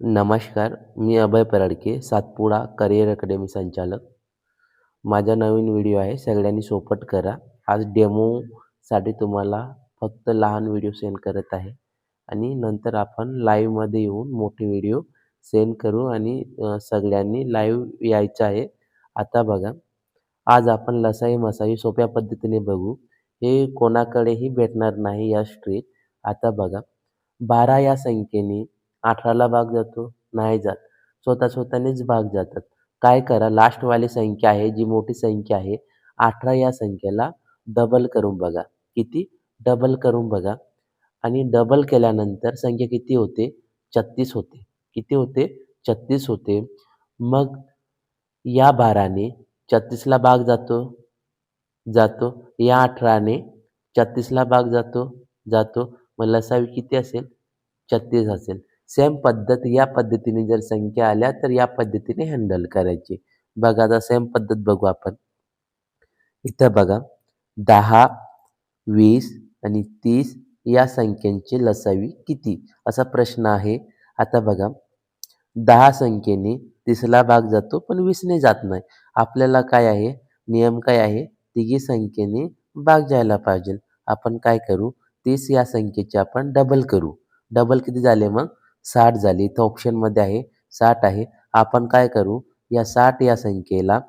नमस्कार मी Abhay Paradke Satpuda career academy संचालक. माझा नवीन व्हिडिओ आहे सगळ्यांनी सोपट करा. आज डेमोसाठी तुम्हाला फक्त लहान व्हिडिओ सेंड करत आहे. आणि नंतर आपण लाईव्हमध्ये येऊन मोठे व्हिडिओ सेंड करू आणि सगळ्यांनी लाईव्ह यायचं आहे. आता बघा आज आपण लसाई मसाई सोप्या पद्धतीने बघू. हे कोणाकडेही भेटणार नाही या स्ट्रीट आता बघा बारा या संख्येने अठराला भाग जातो नाही जात. स्वतः स्वतःनेच भाग जातात. काय करा लास्टवाली संख्या आहे जी मोठी संख्या आहे अठरा या संख्येला डबल करून बघा. किती? डबल करून बघा. आणि डबल केल्यानंतर संख्या किती होते? छत्तीस होते. किती होते? छत्तीस होते. मग या बाराने छत्तीसला भाग जातो. जातो. या अठराने छत्तीसला भाग जातो. जातो. मग लसावी किती असेल? छत्तीस असेल. सेम पद्धत या पद्धतीने जर संख्या आल्या तर या पद्धतीने हँडल करायची. बघा आता सेम पद्धत बघू आपण. इथं बघा दहा वीस आणि तीस या संख्यांची लसावी किती? असा प्रश्न आहे. आता बघा दहा संख्येने तिसरा भाग जातो पण वीसने जात नाही. आपल्याला काय आहे? नियम काय आहे? तिघी संख्येने भाग जायला पाहिजे. आपण काय करू? तीस या संख्येचे आपण डबल करू. डबल किती झाले मग? साठ झाली इथं ऑप्शनमध्ये आहे साठ आहे. आपण काय करू? या साठ या संख्येला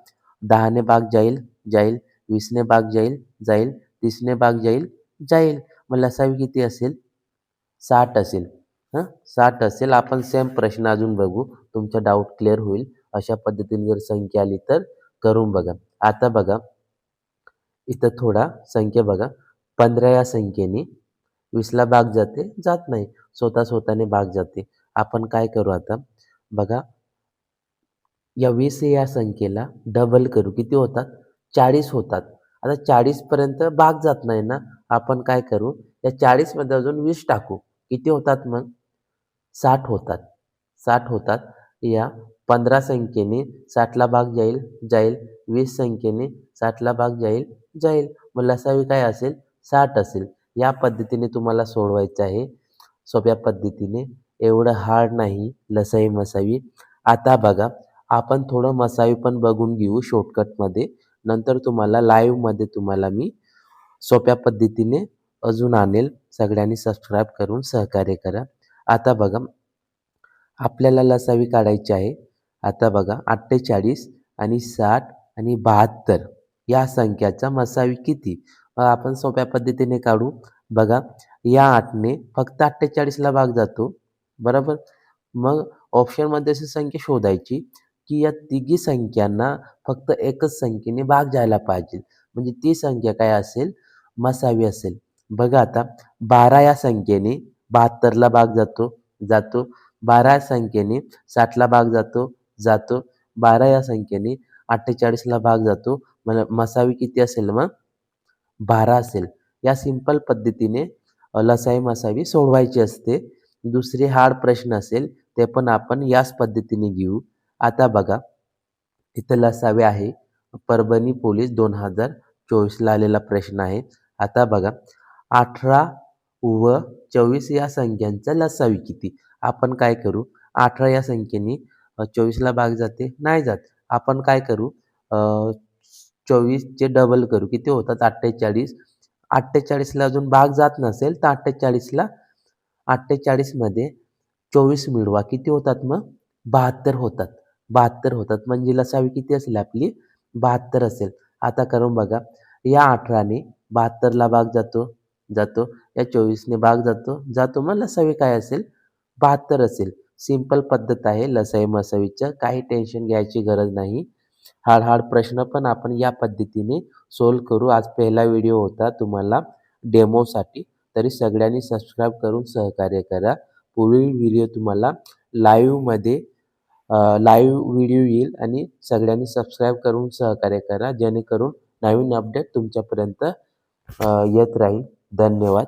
दहाने भाग जाईल जाईल. वीसने भाग जाईल जाईल. तीसने भाग जाईल जाईल. मग लसावी किती असेल? साठ असेल. हां? साठ असेल. आपण सेम प्रश्न अजून बघू. तुमचा डाऊट क्लिअर होईल. अशा पद्धतीने जर संख्या आली तर करून बघा. आता बघा. इथं थोडा संख्या बघा. पंधरा या संख्येने वीसला भाग जाते जात नाही. स्वतः स्वतःने भाग जाते. आपण काय करू आता? बघा या वीस या संख्येला डबल करू. किती होतात? चाळीस होतात. आता चाळीसपर्यंत भाग जात नाही ना? आपण काय करू? या चाळीसमध्ये अजून वीस टाकू. किती होतात मग? साठ होतात. साठ होतात. या पंधरा संख्येने साठला भाग जाईल जाईल. वीस संख्येने साठला भाग जाईल जाईल. मग लसावी काय असेल? साठ असेल. या पद्धतीने तुम्हाला सोडवायचं आहे. सोप्या पद्धतीने. एवढं हार्ड नाही. लसाई मसावी. आता बघा आपण थोडं मसावी पण बघून घेऊ शॉर्टकटमध्ये नंतर तुम्हाला लाईव्हमध्ये तुम्हाला मी सोप्या पद्धतीने अजून आणेल. सगळ्यांनी सबस्क्राईब करून सहकार्य करा. आता बघा आपल्याला लसावी काढायची आहे. आता बघा अठ्ठेचाळीस आणि साठ आणि बहात्तर या संख्याचा मसावी किती? आपण सोप्या पद्धतीने काढू. बघा या आठने फक्त अठ्ठेचाळीसला भाग जातो. बरोबर? मग ऑप्शनमध्ये अशी संख्या शोधायची की या तिघी संख्यांना फक्त एकच संख्येने भाग जायला पाहिजे. म्हणजे ती संख्या काय असेल? मसावी असेल. बघा आता बारा या संख्येने बहात्तरला भाग जातो जातो. बारा या संख्येने साठला भाग जातो जातो. बारा या संख्येने अठ्ठेचाळीसला भाग जातो. मला मसावी किती असेल मग? बारा असेल. या सिंपल पद्धतीने लसाई मसावी सोडवायची असते. दुसरे हार्ड प्रश्न असेल ते पण आपण याच पद्धतीने घेऊ. आता बघा इथं लसावे आहे. परभणी पोलीस दोन हजार चोवीसला आलेला प्रश्न आहे. आता बघा अठरा व चोवीस या संख्यांचा लसावी किती? आपण काय करू? अठरा या संख्येने चोवीसला भाग जाते? नाही जात. आपण काय करू? चोवीसचे डबल करू. किती होतात? अठ्ठेचाळीस. अठ्ठेचाळीसला अजून भाग जात नसेल तर अठ्ठेचाळीसला अठ्ठेचाळीसमध्ये चोवीस मिळवा. किती होतात मग? बहात्तर होतात. बहात्तर होतात. म्हणजे लसावी किती असेल आपली? बहात्तर असेल. आता करून बघा. या अठराने बहात्तरला भाग जातो जातो. या चोवीसने भाग जातो जातो. मग लसावी काय असेल? बहात्तर असेल. सिंपल पद्धत आहे. लसाई मसावीचं काही टेन्शन घ्यायची गरज नाही. हार्ड हार्ड प्रश्न पण आपण या पद्धतीने सोल्व करू. आज पहिला व्हिडिओ होता तुम्हाला डेमोसाठी तरी सगळ्यांनी सबस्क्राईब करून सहकार्य करा. पुढील व्हिडिओ तुम्हाला लाईव्हमध्ये लाईव्ह व्हिडिओ येईल आणि सगळ्यांनी सबस्क्राईब करून सहकार्य करा. जेणेकरून नवीन अपडेट तुमच्यापर्यंत येत राहील. धन्यवाद.